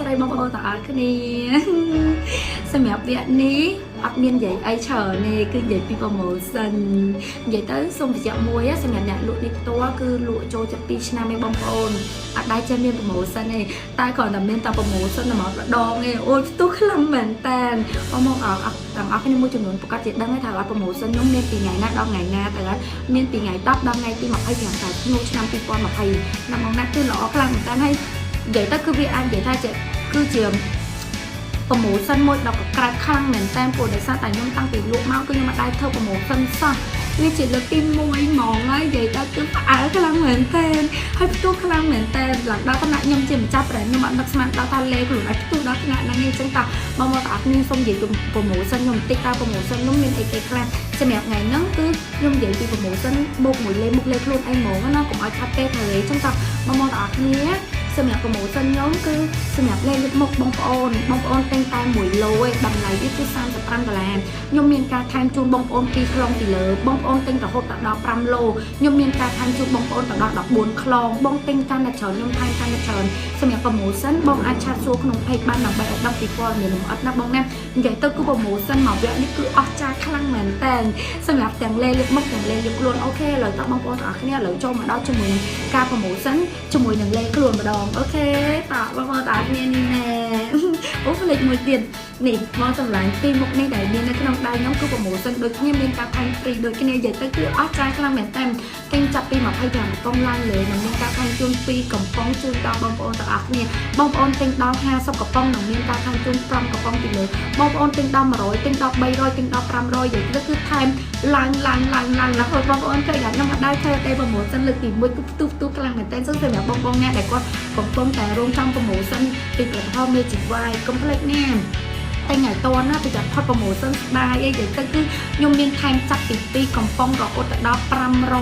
ស្តីបងប្អូនទាំងអស់គ្នាសម្រាប់វគ្គនេះអត់មាននិយាយអីច្រើនទេគឺនិយាយពី promotion និយាយទៅសូមបញ្ជាក់មួយណាសម្រាប់អ្នកលក់នេះផ្ទាល់គឺលក់ចូលចិត្ត2ឆ្នាំឯងបងប្អូនអត់ដែរចេះមាន promotion ទេតែគ្រាន់តែមានតែ promotion តែមកម្ដងទេអូយផ្ទុះខ្លាំងមែនតើបងមកអស់ទាំងអស់គ្នាមួយចំនួនប្រកាសជាដឹងហើយថាអត់ promotion នោះមានពីថ្ងៃណាដល់ថ្ងៃណាទៅហើយមានពីថ្ងៃ10ដល់ថ្ងៃទី25ខែធ្នូឆ្នាំ2020ណាបងណាគឺល្អខ្លាំងមែនតើហើយ និយាយទៅគឺវាអាចនិយាយថាជាគឺជាប្រម៉ូសិនមួយដល់កក្រាច់ខ្លាំងមែនតើពួកដោយសារតែខ្ញុំតាំងពីលក់មកគឺខ្ញុំមិនដែរធ្វើប្រម៉ូសិនសោះវាជាលើកទី1ហ្មងហើយនិយាយទៅគឺផ្អើលខ្លាំងមែនតើហើយផ្ទុះខ្លាំងមែនតើឡើងដល់ថ្នាក់ខ្ញុំជាម្ចាស់ប្រែខ្ញុំអត់នឹកស្មានដល់ថាលេខ្លួនឲ្យផ្ទុះដល់ថ្នាក់ហ្នឹងឯងអញ្ចឹងតើបងមកតើអត់មានសុំនិយាយប្រម៉ូសិនខ្ញុំបន្តិចតើប្រម៉ូសិនខ្ញុំមានអីគេខ្លះសម្រាប់ថ្ងៃហ្នឹងគឺខ្ញុំនិយាយពីប្រម៉ូសិនមុខមួយលេមុខលេខ្លួនឯងហ្មងណាកុំឲ្យខាត់ទេទៅអញ្ចឹងតើបងមកតើអត់គ្នា សម្រាប់ promotion ខ្ញុំគឺសម្រាប់លេខលើកមុខបងប្អូនបងប្អូនទិញតែ1ឡូឯងតម្លៃវាគឺ35ដុល្លារខ្ញុំមានការថែមជូនបងប្អូន2ខ្លងពីលើបងប្អូនទិញរហូតដល់5ឡូខ្ញុំមានការថែមជូនបងប្អូនដល់14ខ្លងបងទិញកាន់តែច្រើនខ្ញុំថែមកាន់តែច្រើនសម្រាប់ promotion បងអាចឆាតសួរក្នុង page បានដើម្បីឲ្យដឹងពីព័ត៌មានលម្អិតណាបងណានិយាយទៅគឺ promotion មកវគ្គនេះគឺអស្ចារ្យខ្លាំងមែនតើសម្រាប់ទាំងលេខលើកមុខទាំងលេខលើកខ្លួនអូខេឥឡូវតើបងប្អូនទាំងអស់គ្នាឥឡូវចូលមកដល់ជាមួយនឹងការ promotion ជាមួយនឹងលេខខ្លួនម្ដងអូខេតើបងប្អូនតើគ្នានេះណែអូផ្លេចមួយទៀតនេះមកសម្លាញ់ពីមុខនេះដែលមាននៅក្នុងដៃខ្ញុំគឺ promotion ដូចគ្នាមានការថែម free ដូចគ្នានិយាយទៅគឺអស្ចារ្យខ្លាំងមែនតើទិញចាប់ពី25កំប៉ុងឡើងលើនឹងមានការថែមជូន2កំប៉ុងជូនដល់បងប្អូនទាំងអស់គ្នាបងប្អូនទិញដល់50កំប៉ុងនឹងមានការថែមជូន5កំប៉ុងពីលើបងប្អូនទិញដល់100ទិញដល់300ទិញដល់500និយាយទៅគឺថែមឡើងឡើងឡើងឡើងរហូតបងប្អូនឃើញថាខ្ញុំអត់ដែរធ្វើទេ promotion លើកទី1គឺផ្ទុះផ្ទុះខ្លាំងមែនតើសម្រាប់បងប្អូនអ្នកដែលគាត់ កំពុងតែរងចាំ promotion ពីផលិ តផល Magic White កុំភ្លេចណាតែថ្ងៃតណាពីតែផុត promotion ស្ដាយអីនិយាយទៅគឺខ្ញុំមានថែមចាប់ពី2កំប៉ុងរហូតដល់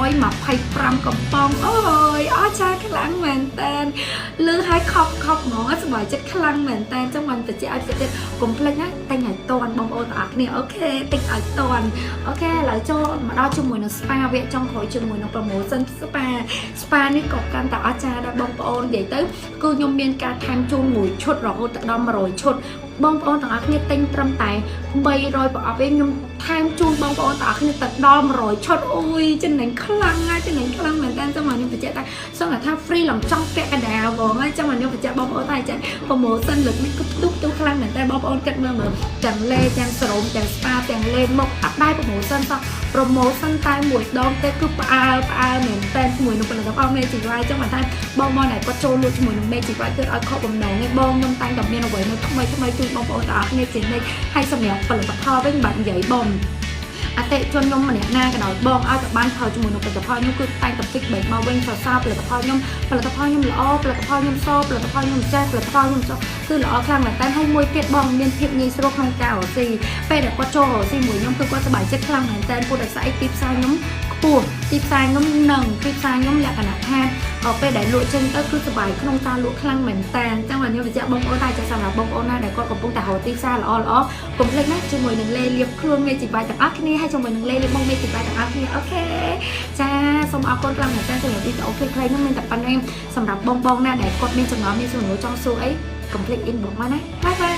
525កំប៉ុងអូយអស្ចារ្យខ្លាំងមែនតើលឺឲ្យខប់ខប់ហ្មងសប្បាយចិត្តខ្លាំងមែនតើចឹងមិនតិចឲ្យតិចកុំភ្លេចណាតែថ្ងៃតនបងប្អូនទាំងអស់គ្នាអូខេតិចឲ្យតនអូខេឥឡូវចូលមកដល់ជាមួយនឹង spa វគ្គចុងក្រោយជាមួយនឹង promotion spa spa នេះក៏កាន់តែអស្ចារ្យដែរបងប្អូននិយាយទៅគឺខ្ញុំមានការថែមជូនមួយឈុតរហូតដល់100ឈុត បងប្អូនទាំងអស់គ្នាទិញត្រឹមតែ300ប្រអប់ឯងខ្ញុំថែមជូនបងប្អូនទាំងអស់គ្នាទៅដល់100ឈុតអូយចំណេញខ្លាំងណាស់ចំណេញខ្លាំងមែនតើចាំមកខ្ញុំបញ្ជាក់តែសង្ឃថា free ឡំចង់ពាក់កណ្ដាលហ្មងហើយចាំមកខ្ញុំបញ្ជាក់បងប្អូនតែចា promotion លើកនេះគឺផ្ទុះផ្ទុះខ្លាំងមែនតើបងប្អូនគិតមើលមើលទាំងលេទាំងសរោមទាំង spa ទាំងលេមុខអត់ ដែរ promotion សោះ promotion តែមួយដងទេគឺផ្អើលផ្អើលមែនតើជាមួយនឹងផលិតផល Magic White ចឹងបានថាបងបងដែលគាត់ចូលលក់ជាមួយនឹង Magic White គឺឲ្យខកបំណងឯងបងខ្ញុំតែងតែមានអ្វីនៅថ្មីថ្មីជូនបងប្អូនទាំងអស់គ្នាជានិច្ចហើយសម្រាប់ផលិតផលវិញបាទនិយាយបង អតិជនខ្ញុំម្នាក់ណាក៏ដោយបងឲ្យតែបានផលជាមួយនឹងផលិតផលខ្ញុំគឺតែងតែ feedback មកវិញសរសើរផលិតផលខ្ញុំផលិតផលខ្ញុំល្អផលិតផលខ្ញុំសផលិតផលខ្ញុំចេះផលិតផលខ្ញុំចុះគឺល្អខ្លាំងមែនតើហើយមួយទៀតបងមានភាពងាយស្រួលក្នុងការរកស៊ីពេលដែលគាត់ចូលរកស៊ីមួយខ្ញុំគឺគាត់សប្បាយចិត្តខ្លាំងមែនតើពួកដោយសារអីទីផ្សារខ្ញុំខ្ពស់ទីផ្សារខ្ញុំនឹងទីផ្សារខ្ញុំលក្ខណៈថា ពេលដែលលក់ចេញទៅគឺសប្បាយក្នុងការលក់ខ្លាំងមែនតើអញ្ចឹងខ្ញុំបញ្ជាក់បងប្អូនថាចាសម្រាប់បងប្អូនណាដែលគាត់កំពុងតែរកទីផ្សារល្អល្អកុំភ្លេចណាជាមួយនឹងលេលៀបខ្លួនមេជីបាយទាំងអស់គ្នាហើយជាមួយនឹងលេលៀបបងមេជីបាយទាំងអស់គ្នាអូខេចាសូមអរគុណខ្លាំងមែនតើសម្រាប់វីដេអូខ្លីៗនេះមានតែប៉ុណ្្នេះសម្រាប់បងបងណាដែលគាត់មានចំណងមានសំណួរចង់សួរអីកុំភ្លេច inbox មកណាបាយបាយ